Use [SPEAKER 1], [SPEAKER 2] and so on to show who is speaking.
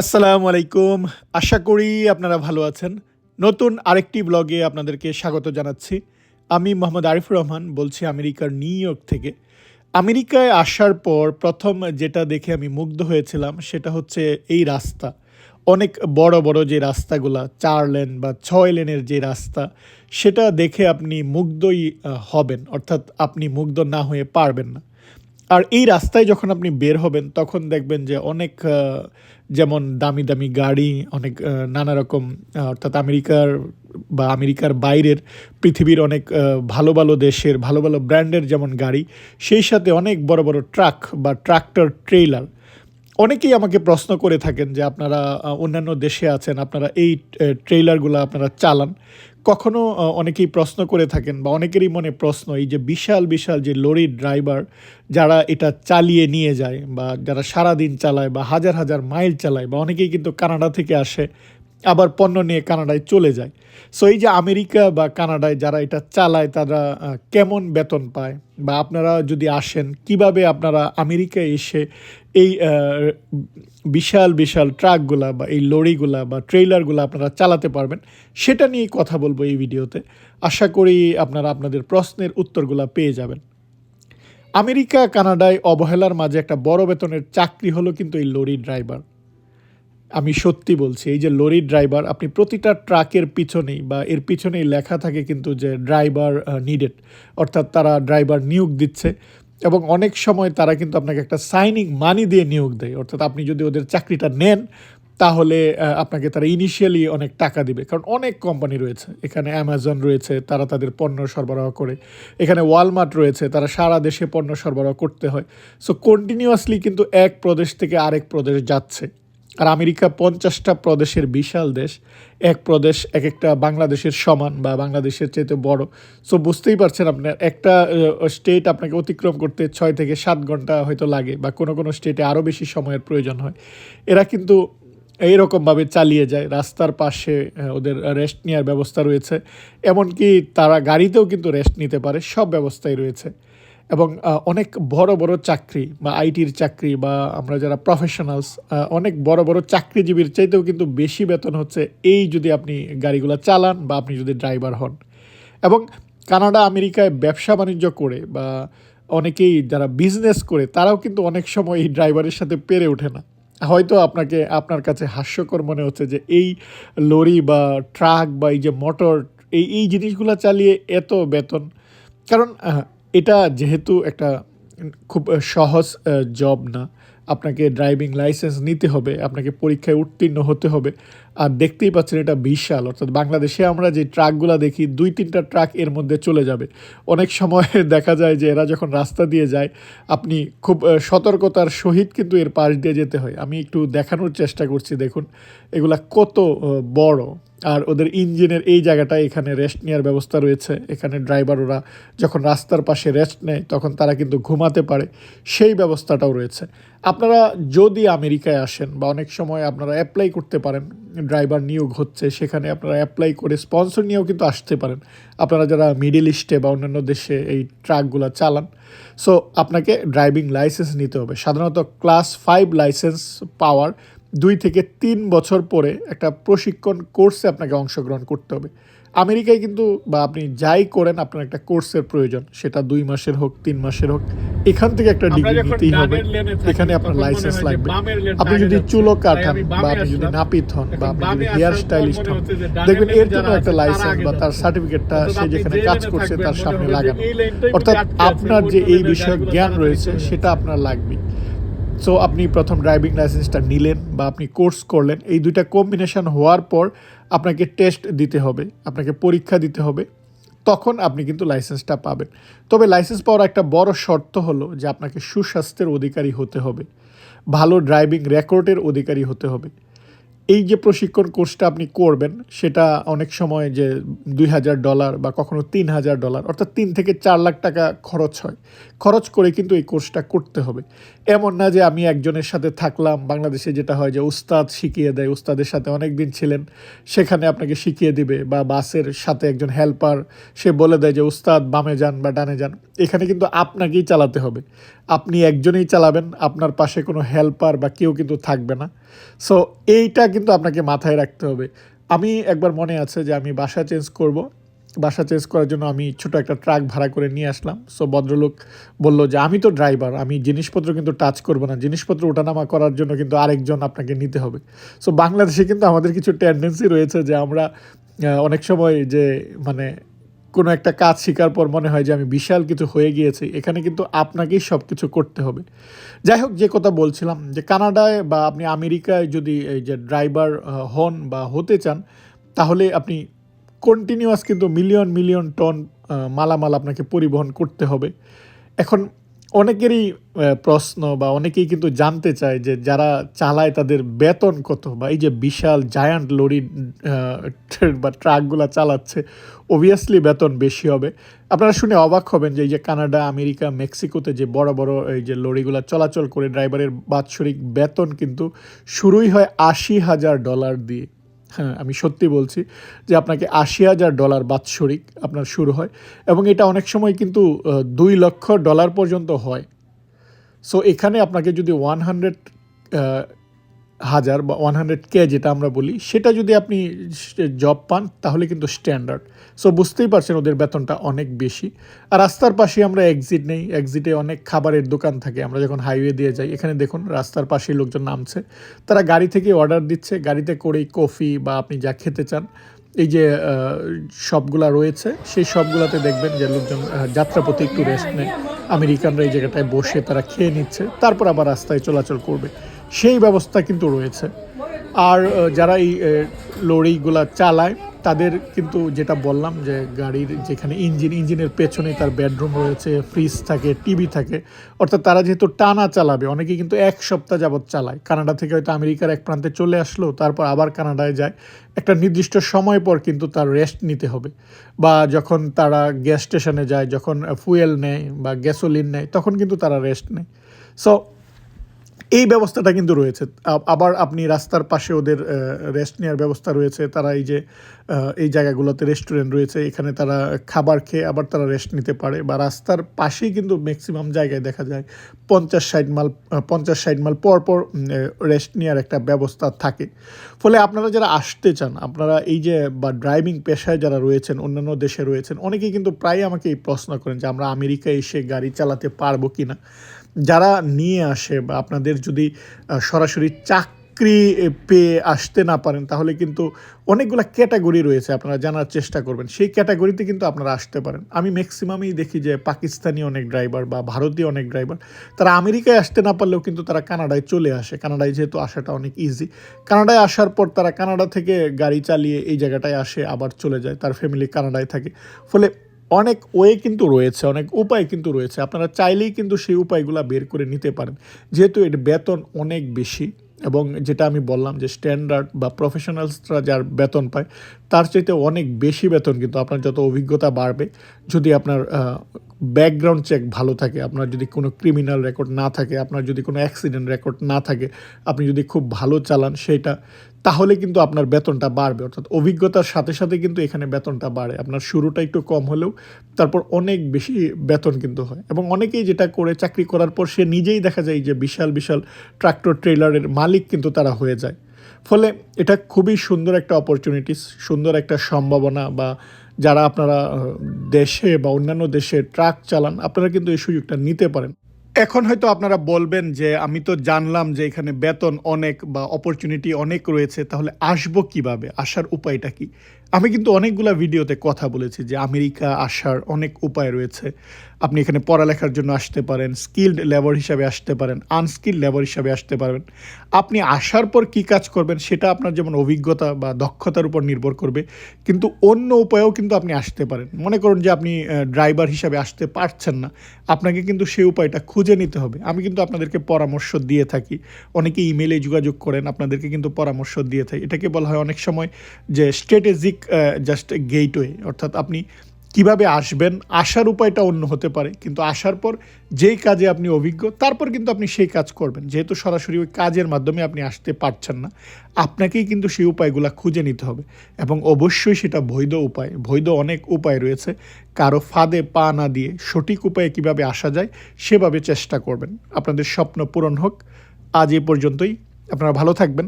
[SPEAKER 1] আসসালামু আলাইকুম। আশা করি আপনারা ভালো আছেন। নতুন আরেকটি ব্লগে আপনাদেরকে স্বাগত জানাচ্ছি। আমি মোহাম্মদ আরিফুর রহমান বলছি আমেরিকার নিউ ইয়র্ক থেকে। আমেরিকায় আসার পর প্রথম যেটা দেখে আমি মুগ্ধ হয়েছিলাম সেটা হচ্ছে এই রাস্তা। অনেক বড় বড় যে রাস্তাগুলা, চার লেন বা ছয় লেনের যে রাস্তা, সেটা দেখে আপনি মুগ্ধই হবেন। অর্থাৎ আপনি মুগ্ধ না হয়ে পারবেন না। আর এই রাস্তায় যখন আপনি বের হবেন, তখন দেখবেন যে অনেক যেমন দামি দামি গাড়ি, অনেক নানা রকম অর্থাৎ আমেরিকার বা আমেরিকার বাইরের পৃথিবীর অনেক ভালো ভালো দেশের, ভালো ভালো ব্র্যান্ডের যেমন গাড়ি, সেই সাথে অনেক বড় বড় ট্রাক বা ট্রাক্টর ট্রেলার অনেকেই আমাকে প্রশ্ন করে থাকেন যে আপনারা অন্যান্য দেশে আছেন, আপনারা এই ট্রেলারগুলো আপনারা চালান। কখনো অনেকেই প্রশ্ন করে থাকেন বা অনেকেরই মনে প্রশ্ন এই যে বিশাল বিশাল যে লরির ড্রাইভার যারা এটা চালিয়ে নিয়ে যায় বা যারা সারা দিন চালায় বা হাজার হাজার মাইল চালায় বা অনেকেই কিন্তু কানাডা থেকে আসে আবার পণ্য নিয়ে কানাডায় চলে যায়। সো এই যে আমেরিকা বা কানাডায় যারা এটা চালায়, তারা কেমন বেতন পায়? বা আপনারা যদি আসেন, কীভাবে আপনারা আমেরিকায় এসে এই বিশাল বিশাল ট্রাকগুলা বা এই লরিগুলা বা ট্রেইলারগুলো আপনারা চালাতে পারবেন, সেটা নিয়েই কথা বলব এই ভিডিওতে। আশা করি আপনারা আপনাদের প্রশ্নের উত্তরগুলা পেয়ে যাবেন। আমেরিকা, কানাডায় অবহেলার মাঝে একটা বড় বেতনের চাকরি হলো কিন্তু এই লরি ড্রাইভার। আমি সত্যি বলছি, এই যে লরি ড্রাইভার, আপনি প্রতিটা ট্রাকের পিছনেই বা এর পিছনেই লেখা থাকে কিন্তু যে ড্রাইভার নিডেড অর্থাৎ তারা ড্রাইভার নিয়োগ দিচ্ছে এবং অনেক সময় তারা কিন্তু আপনাকে একটা সাইনিং মানি দিয়ে নিয়োগ দেয়। অর্থাৎ আপনি যদি ওদের চাকরিটা নেন, তাহলে আপনাকে তারা ইনিশিয়ালি অনেক টাকা দিবে। কারণ অনেক কোম্পানি রয়েছে, এখানে অ্যামাজন রয়েছে, তারা তাদের পণ্য সরবরাহ করে। এখানে ওয়ালমার্ট রয়েছে, তারা সারা দেশে পণ্য সরবরাহ করতে হয়। সো কন্টিনিউয়াসলি কিন্তু এক প্রদেশ থেকে আরেক প্রদেশ যাচ্ছে। আর আমেরিকা পঞ্চাশটা প্রদেশের বিশাল দেশ, এক প্রদেশ, এক একটা বাংলাদেশের সমান বা বাংলাদেশের চাইতে বড়। সো বুঝতেই পারছেন আপনার একটা স্টেট আপনাকে অতিক্রম করতে ছয় থেকে সাত ঘণ্টা হয়তো লাগে বা কোনো কোনো স্টেটে আরও বেশি সময়ের প্রয়োজন হয়। এরা কিন্তু এইরকমভাবে চালিয়ে যায়, রাস্তার পাশে ওদের রেস্ট নেওয়ার ব্যবস্থা রয়েছে। এমনকি তারা গাড়িতেও কিন্তু রেস্ট নিতে পারে, সব ব্যবস্থাই রয়েছে। এবং অনেক বড় বড় চাকরি বা আইটির চাকরি বা আমরা যারা প্রফেশনালস অনেক বড় বড় চাকরিজীবীর চাইতেও কিন্তু বেশি বেতন হচ্ছে এই যদি আপনি গাড়িগুলো চালান বা আপনি যদি ড্রাইভার হন। এবং কানাডা, আমেরিকায় ব্যবসা বাণিজ্য করে বা অনেকেই যারা বিজনেস করে, তারাও কিন্তু অনেক সময় এই ড্রাইভারের সাথে পেরে ওঠে না। হয়তো আপনাকে, আপনার কাছে হাস্যকর মনে হচ্ছে যে এই লরি বা ট্রাক বা এই যে মোটর এই এই জিনিসগুলো চালিয়ে এত বেতন। কারণ এটা যেহেতু একটা খুব সহজ জব না, আপনাকে ড্রাইভিং লাইসেন্স নিতে হবে, আপনাকে পরীক্ষায় উত্তীর্ণ হতে হবে। আর দেখতেই পাচ্ছেন এটা বিশাল, অর্থাৎ বাংলাদেশে আমরা যে ট্রাকগুলো দেখি, দুই তিনটা ট্রাক এর মধ্যে চলে যাবে। অনেক সময় দেখা যায় যে এরা যখন রাস্তা দিয়ে যায়, আপনি খুব সতর্কতার সহিত কিন্তু এর পাশ দিয়ে যেতে হয়। আমি একটু দেখানোর চেষ্টা করছি, দেখুন, এগুলা কত বড়। আর ওদের ইঞ্জিনের এই জায়গাটায় এখানে রেস্ট নেওয়ার ব্যবস্থা রয়েছে। এখানে ড্রাইভার ওরা যখন রাস্তার পাশে রেস্ট নেয়, তখন তারা কিন্তু ঘুমাতে পারে। সেই ব্যবস্থাটাও রয়েছে। আপনারা যদি আমেরিকায় আসেন বা অনেক সময় আপনারা অ্যাপ্লাই করতে পারেন ড্রাইভার নিয়োগ হচ্ছে, সেখানে আপনারা অ্যাপ্লাই করে স্পন্সর নিয়েও কিন্তু আসতে পারেন। আপনারা যারা মিডিল ইস্টে বা অন্যান্য দেশে এই ট্রাকগুলো চালান সো আপনাকে ড্রাইভিং লাইসেন্স নিতে হবে। সাধারণত ক্লাস ফাইভ লাইসেন্স পাওয়ার দুই থেকে তিন বছর পরে একটা প্রশিক্ষণ কোর্সে আপনাকে অংশগ্রহণ করতে হবে। আমেরিকায় কিন্তু বা আপনি যাই করেন আপনার একটা কোর্সের প্রয়োজন। সেটা দুই মাসের হোক তিন মাসের হোক এখান থেকে একটা ডিগ্রি নিতেই হবে। এখানে আপনার লাইসেন্স লাগবে। আপনি যদি। চুলো কাটান বা আপনি যদি নাপিত হন বা আপনি যদি হেয়ার স্টাইলিস্ট হন দেখবেন এর জন্য একটা লাইসেন্স বা তার। সার্টিফিকেটটা সে যেখানে কাজ করছে তার সামনে লাগানো। অর্থাৎ আপনার যে এই বিষয়ক জ্ঞান রয়েছে সেটা আপনার লাগবে সো আপনি প্রথম ড্রাইভিং লাইসেন্সটা নিলেন বা আপনি কোর্স করলেন, এই দুইটা কম্বিনেশান হওয়ার পর আপনাকে টেস্ট দিতে হবে, আপনাকে পরীক্ষা দিতে হবে, তখন আপনি কিন্তু লাইসেন্সটা পাবেন। তবে লাইসেন্স পাওয়ার একটা বড় শর্ত হলো যে আপনাকে সুস্বাস্থ্যের অধিকারী হতে হবে, ভালো ড্রাইভিং রেকর্ডের অধিকারী হতে হবে। এই যে প্রশিক্ষণ কোর্সটা আপনি করবেন, সেটা অনেক সময় যে দুই হাজার ডলার বা কখনো তিন হাজার ডলার, অর্থাৎ তিন থেকে চার লাখ টাকা খরচ হয়। খরচ করে কিন্তু এই কোর্সটা করতে হবে। এমন না যে আমি একজনের সাথে থাকলাম, বাংলাদেশে যেটা হয় যে উস্তাদ শিখিয়ে দেয়, উস্তাদের সাথে অনেক দিন ছিলেন, সেখানে আপনাকে শিখিয়ে দিবে বা বাসের সাথে একজন হেল্পার সে বলে দেয় যে, উস্তাদ বামে যান বা ডানে যান। এখানে কিন্তু আপনাকেই চালাতে হবে। আপনি একজনেই চালাবেন, আপনার পাশে কোনো হেল্পার বা কেউ কিন্তু থাকবে না। সো এইটা কিন্তু আপনাকে মাথায় রাখতে হবে। আমি একবার মনে আছে যে আমি বাসা চেঞ্জ করব। বাসা চেঞ্জ করার জন্য আমি ছোট একটা ট্রাক ভাড়া করে নিয়ে আসলাম। সো ভদ্রলোক বলল যে, আমি তো ড্রাইভার আমি জিনিসপত্র কিন্তু টাচ করব না। জিনিসপত্র ওঠানামা করার জন্য কিন্তু আরেকজন আপনাকে নিতে হবে। সো বাংলাদেশে কিন্তু আমাদের কিছু টেন্ডেন্সি রয়েছে যে আমরা অনেক সময় যে মানে কোনো একটা কাজ শেখার পর মনে হয় যে আমি বিশাল কিছু হয়ে গিয়েছি, এখানে কিন্তু আপনাকেই সব কিছু করতে হবে। যাই হোক, যে কথা বলছিলাম যে কানাডায় বা আপনি আমেরিকায় যদি এই যে ড্রাইভার হন বা হতে চান, তাহলে আপনি কন্টিনিউয়াস কিন্তু মিলিয়ন মিলিয়ন টন মালামাল আপনাকে পরিবহন করতে হবে। এখন অনেকেরই প্রশ্ন বা অনেকেই কিন্তু জানতে চায় যে যারা চালায় তাদের বেতন কত বা এই যে বিশাল জায়ান্ট লরি বা ট্রাকগুলা চালাচ্ছে অবভিয়াসলি বেতন বেশি হবে। আপনারা শুনে অবাক হবেন যে এই যে কানাডা, আমেরিকা, মেক্সিকোতে যে বড় বড় এই যে লরিগুলো চলাচল করে ড্রাইভারের বাৎসরিক বেতন কিন্তু শুরুই হয় আশি হাজার ডলার দিয়ে। হ্যাঁ আমি সত্যি বলছি যে আপনাকে আশি হাজার ডলার বাৎসরিক আপনার শুরু হয় এবং এটা অনেক সময় কিন্তু দুই লক্ষ ডলার পর্যন্ত হয়। সো এখানে আপনাকে যদি ওয়ান হান্ড্রেড হাজার বা ওয়ান হান্ড্রেড কে যেটা আমরা বলি, সেটা যদি আপনি জব পান, তাহলে কিন্তু স্ট্যান্ডার্ড সো বুঝতেই পারছেন ওদের বেতনটা অনেক বেশি। আর রাস্তার পাশে আমরা এক্সিট নেই। এক্সিটে অনেক খাবারের দোকান থাকে। আমরা যখন হাইওয়ে দিয়ে যাই, এখানে দেখুন রাস্তার পাশে লোকজন নামছে। তারা গাড়ি থেকে অর্ডার দিচ্ছে। গাড়িতে করেই কফি বা আপনি যা খেতে চান, এই যে সবগুলা রয়েছে, সেই সবগুলাতে দেখবেন যে লোকজন যাত্রাপথে একটু রেস্ট নেয়। আমেরিকানরা এই জায়গাটায় বসে তারা খেয়ে নিচ্ছে। তারপর আবার রাস্তায় চলাচল করবে। সেই ব্যবস্থা কিন্তু রয়েছে। আর যারা এই লরিগুলা চালায়, তাদের কিন্তু যেটা বললাম যে গাড়ির যেখানে ইঞ্জিন, ইঞ্জিনের পেছনে তার বেডরুম রয়েছে, ফ্রিজ থাকে, টিভি থাকে, অর্থাৎ তারা যেহেতু টানা চালাবে, অনেকে কিন্তু এক সপ্তাহ যাবৎ চালায়। কানাডা থেকে হয়তো আমেরিকার এক প্রান্তে চলে আসলো, তারপর আবার কানাডায় যায়। একটা নির্দিষ্ট সময় পর কিন্তু তার রেস্ট নিতে হবে। বা যখন তারা গ্যাস স্টেশনে যায়, যখন ফুয়েল নেয় বা গ্যাসোলিন নেয়, তখন কিন্তু তারা রেস্ট নেয়। সো এই ব্যবস্থাটা কিন্তু রয়েছে। আবার আপনি রাস্তার পাশে ওদের রেস্ট নেওয়ার ব্যবস্থা রয়েছে। তারা এই যে এই জায়গাগুলোতে রেস্টুরেন্ট রয়েছে, এখানে তারা খাবার খেয়ে আবার তারা রেস্ট নিতে পারে বা রাস্তার পাশেই কিন্তু ম্যাক্সিমাম জায়গায় দেখা যায় পঞ্চাশ ষাট মাল পঞ্চাশ ষাট মাল পর পর রেস্ট নেওয়ার একটা ব্যবস্থা থাকে। ফলে আপনারা যারা আসতে চান, আপনারা এই যে, বা ড্রাইভিং পেশায় যারা রয়েছেন, অন্যান্য দেশে রয়েছেন, অনেকেই কিন্তু প্রায় আমাকে এই প্রশ্ন করেন যে আমরা আমেরিকায় এসে গাড়ি চালাতে পারব কি না যারা নিয়ে আসে বা আপনাদের যদি সরাসরি চাকরি পেয়ে আসতে না পারেন, তাহলে কিন্তু অনেকগুলো ক্যাটাগরি রয়েছে, আপনারা জানার চেষ্টা করবেন। সেই ক্যাটাগরিতে কিন্তু আপনারা আসতে পারেন। আমি ম্যাক্সিমামই দেখি যে পাকিস্তানি অনেক ড্রাইভার বা ভারতীয় অনেক ড্রাইভার, তারা আমেরিকায় আসতে না পারলেও কিন্তু তারা কানাডায় চলে আসে। কানাডায় যেহেতু আসাটা অনেক ইজি কানাডায় আসার পর তারা কানাডা থেকে গাড়ি চালিয়ে এই জায়গাটায় আসে, আবার চলে যায়, তার ফ্যামিলি কানাডায় থাকে। ফলে অনেক ওয়ে কিন্তু রয়েছে, অনেক উপায় কিন্তু রয়েছে। আপনারা চাইলেই কিন্তু সেই উপায়গুলো বের করে নিতে পারেন। যেহেতু এর বেতন অনেক বেশি এবং যেটা আমি বললাম যে স্ট্যান্ডার্ড বা প্রফেশনালসরা যার বেতন পায়, তার চাইতে অনেক বেশি বেতন কিন্তু আপনার যত অভিজ্ঞতা বাড়বে। যদি আপনার ব্যাকগ্রাউন্ড চেক ভালো থাকে, আপনার যদি কোনো ক্রিমিনাল রেকর্ড না থাকে, আপনার যদি কোনো অ্যাক্সিডেন্ট রেকর্ড না থাকে, আপনি যদি খুব ভালো চালান সেটা তাহলে কিন্তু আপনার বেতনটা বাড়বে। অর্থাৎ অভিজ্ঞতার সাথে সাথে কিন্তু এখানে বেতনটা বাড়ে। আপনার শুরুটা একটু কম হলেও তারপর অনেক বেশি বেতন কিন্তু হয়। এবং অনেকেই যেটা করে চাকরি করার পর সে নিজেই দেখা যায় যে বিশাল বিশাল ট্রাক্টর, ট্রেলারের মালিক কিন্তু তারা হয়ে যায়। ফলে এটা খুবই সুন্দর একটা অপরচুনিটিস সুন্দর একটা সম্ভাবনা বা যারা আপনারা দেশে বা অন্যান্য দেশে ট্রাক চালান, আপনারা কিন্তু এই সুযোগটা নিতে পারেন। এখন হয়তো আপনারা বলবেন যে আমি তো জানলাম যে এখানে বেতন অনেক বা অপরচুনিটি অনেক রয়েছে, তাহলে আসব কীভাবে? আসার উপায়টা কি? আমি কিন্তু অনেকগুলা ভিডিওতে কথা বলেছি যে আমেরিকা আসার অনেক উপায় রয়েছে। আপনি এখানে পড়ালেখার জন্য আসতে পারেন স্কিল্ড লেবার হিসাবে আসতে পারেন আনস্কিল্ড লেবার হিসাবে আসতে পারেন আপনি আসার পর কি কাজ করবেন সেটা আপনার যেমন অভিজ্ঞতা বা দক্ষতার উপর নির্ভর করবে, কিন্তু অন্য উপায়েও কিন্তু আপনি আসতে পারেন। মনে করুন যে আপনি ড্রাইভার হিসাবে আসতে পারছেন না, আপনাকে কিন্তু সেই উপায়টা খুঁজে নিতে হবে। আমি কিন্তু আপনাদেরকে পরামর্শ দিয়ে থাকি। অনেকে ইমেলে যোগাযোগ করেন, আপনাদেরকে কিন্তু পরামর্শ দিয়ে থাকি। এটাকে বলা হয় অনেক সময় যে স্ট্র্যাটেজিক জাস্ট গেটওয়ে অর্থাৎ আপনি কীভাবে আসবেন, আসার উপায়টা অন্য হতে পারে, কিন্তু আসার পর যেই কাজে আপনি অভিজ্ঞ, তারপর কিন্তু আপনি সেই কাজ করবেন। যেহেতু সরাসরি ওই কাজের মাধ্যমে আপনি আসতে পারছেন না, আপনাকেই কিন্তু সেই উপায়গুলো খুঁজে নিতে হবে। এবং অবশ্যই সেটা বৈধ উপায়, বৈধ অনেক উপায় রয়েছে। কারও ফাঁদে পা না দিয়ে সঠিক উপায়ে কীভাবে আসা যায়, সেভাবে চেষ্টা করবেন। আপনাদের স্বপ্ন পূরণ হোক। আজ এ পর্যন্তই। আপনারা ভালো থাকবেন।